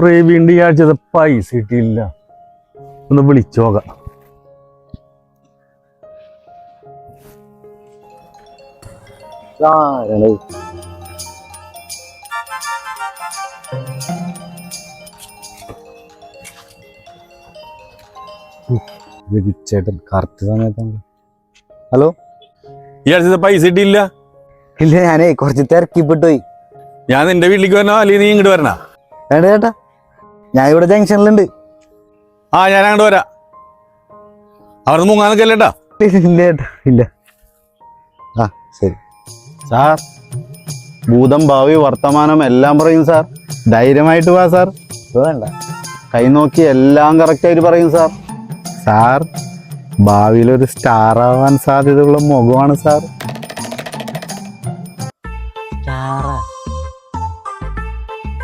പ്രവീണിന്റെ ഈ ആഴ്ചത്തെ പൈസ കിട്ടിയില്ല. ഒന്ന് വിളിച്ചോക ചേട്ടൻ കറക്റ്റ് സമയത്താണ് ഹലോ? ഈ ആഴ്ചത്തെ പൈസ കിട്ടിയില്ല. ഇല്ല ഞാനേ കുറച്ച് തിരക്കിപ്പെട്ടു പോയി. ഞാൻ നിന്റെ വീട്ടിലേക്ക് വരണോ? അല്ലെങ്കിൽ നീ ഇങ്ങോട്ട് വരണോ? വേണ്ട ചേട്ടാ. ഞാൻ ഇവിടെ ജംഗ്ഷനിലുണ്ട്. ആ ഞാൻ അങ്ങോട്ട് വരാം. അവിടെ മുങ്ങാൻ നിൽക്കല്ലേട്ടാ ഇല്ല ഇല്ല. ആ ശരി. സാർ ഭൂതം ഭാവി വർത്തമാനം എല്ലാം പറയും സാർ. ധൈര്യമായിട്ട് വാ സാർ. വേണ്ട. കൈ നോക്കി എല്ലാം കറക്റ്റായിട്ട് പറയും സാർ. സാർ ഭാവിയിൽ ഒരു സ്റ്റാർ ആവാൻ സാധ്യതയുള്ള മുഖമാണ് സാർ.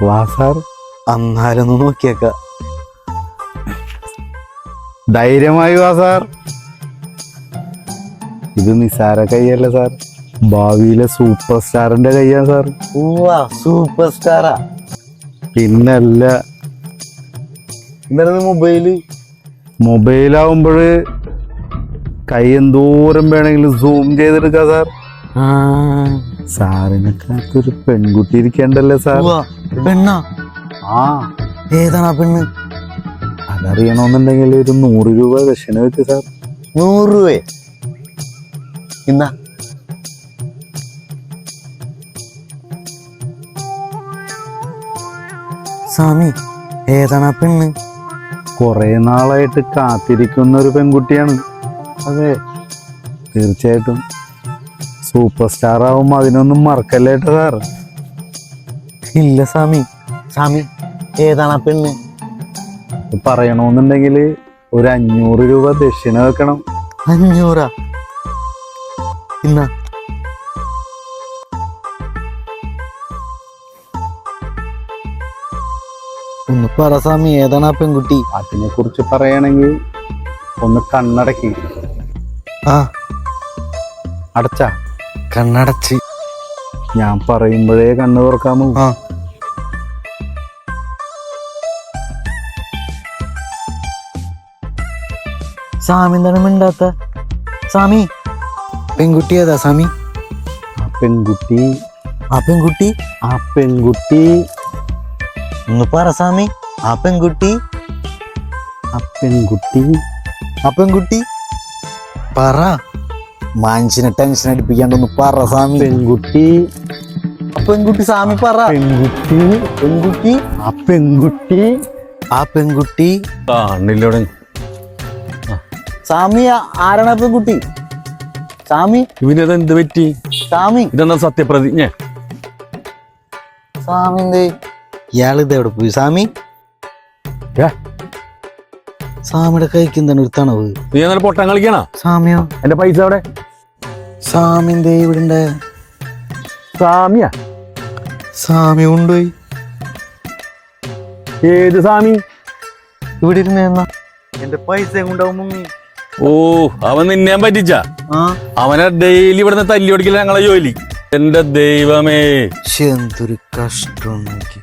വാ സാർ. അന്നാലൊന്ന് നോക്കിയേക്ക. ധൈര്യമായി വാ സാർ. ഇത് നിസാര കൈയല്ല സാർ? ഭാവിയിലെ സൂപ്പർ സ്റ്റാറിന്റെ കൈയാ സാർ. സൂപ്പർ സ്റ്റാറാ. പിന്നല്ല ഇന്നലെ മൊബൈൽ. മൊബൈലാവുമ്പോൾ കൈ എന്തോരം വേണമെങ്കിലും സൂം ചെയ്തെടുക്കാം സാർ. സാറിനെക്കാത്തൊരു പെൺകുട്ടി ഇരിക്കണ്ടല്ലേ സാർ? പെണ്ണാ. ആ. ഏതാണ് ആ പെണ്ണ്? അതറിയണമെന്നുണ്ടെങ്കിൽ ഒരു നൂറ് രൂപ ദക്ഷിണ വെച്ച് സാർ. നൂറ് രൂപ? ഇന്നാ. സ്വാമി ഏതാണ് ആ പെണ്ണ്? കുറെ നാളായിട്ട് കാത്തിരിക്കുന്ന ഒരു പെൺകുട്ടിയാണ്. അതെ. തീർച്ചയായിട്ടും. സൂപ്പർ സ്റ്റാർ ആവുമ്പോൾ അതിനൊന്നും മറക്കല്ലേട്ടോ സാർ? ഇല്ല സ്വാമി. സ്വാമി ഏതാണ് ആ പെണ്ണ്? പറയണമെന്നുണ്ടെങ്കിൽ ഒരു അഞ്ഞൂറ് രൂപ ദക്ഷിണ വെക്കണം. അഞ്ഞൂറാ? ഇന്ന. ഒന്ന് പറ സ്വാമി ഏതാണ് ആ പെൺകുട്ടി? അതിനെ കുറിച്ച് പറയണെങ്കിൽ ഒന്ന് കണ്ണടക്കി. ആ. അടച്ച. കണ്ണടച്ച്. ഞാൻ പറയുമ്പോഴേ കണ്ണു തുറക്കാമോ? ആ. സ്വാമി എന്താണ് മിണ്ടാത്ത? സ്വാമി. പെൺകുട്ടി ഏതാ സ്വാമി? ആ പെൺകുട്ടി. ആ പെൺകുട്ടി? ആ പെൺകുട്ടി. ഒന്ന് പറ സ്വാമി. ആ പെൺകുട്ടി? ആ പെൺകുട്ടി. ആ പെൺകുട്ടി? പറ. മനുഷ്യനെ ടെൻഷൻ അടിപ്പിക്കാണ്ട് ഒന്ന് പറ സ്വാമി. പെൺകുട്ടി. പെൺകുട്ടി സ്വാമി പറ. പെൺകുട്ടി. പെൺകുട്ടി? ആ പെൺകുട്ടി. ആ പെൺകുട്ടി കാണില്ലോടെ സ്വാമി ആ- ആരാണ് പെൺകുട്ടി സ്വാമി ഇവനത് എന്ത് പറ്റി? സ്വാമി ഇതെന്താ സത്യപ്രതിജ്ഞ? സ്വാമി എന്തേ? ഇയാൾ ഇത് എവിടെ പോയി? സ്വാമി? സ്വാമിയുടെ കൈക്ക് എന്താണ് ഒരു തണവ്? നീ എന്നാലും പൊട്ടം കളിക്കണ? സ്വാമിയോ എന്റെ പൈസ അവിടെ സ്വാമി എന്തേ ഇവിടെ ഉണ്ട്? സാമിയാ? സ്വാമി കൊണ്ടുപോയി. ഏത് സാമി? ഇവിടെ ഇരുന്ന എന്റെ പൈസ കൊണ്ടാവും മുങ്ങി. ഓ അവൻ നിന്നെ പറ്റിച്ച? അവനെ ഡെയിലി ഇവിടുന്ന് തല്ലി ഓടിക്കില്ല ഞങ്ങളെ ജോലി. എന്റെ ദൈവമേ. എന്തൊരു കഷ്ടം നോക്കി.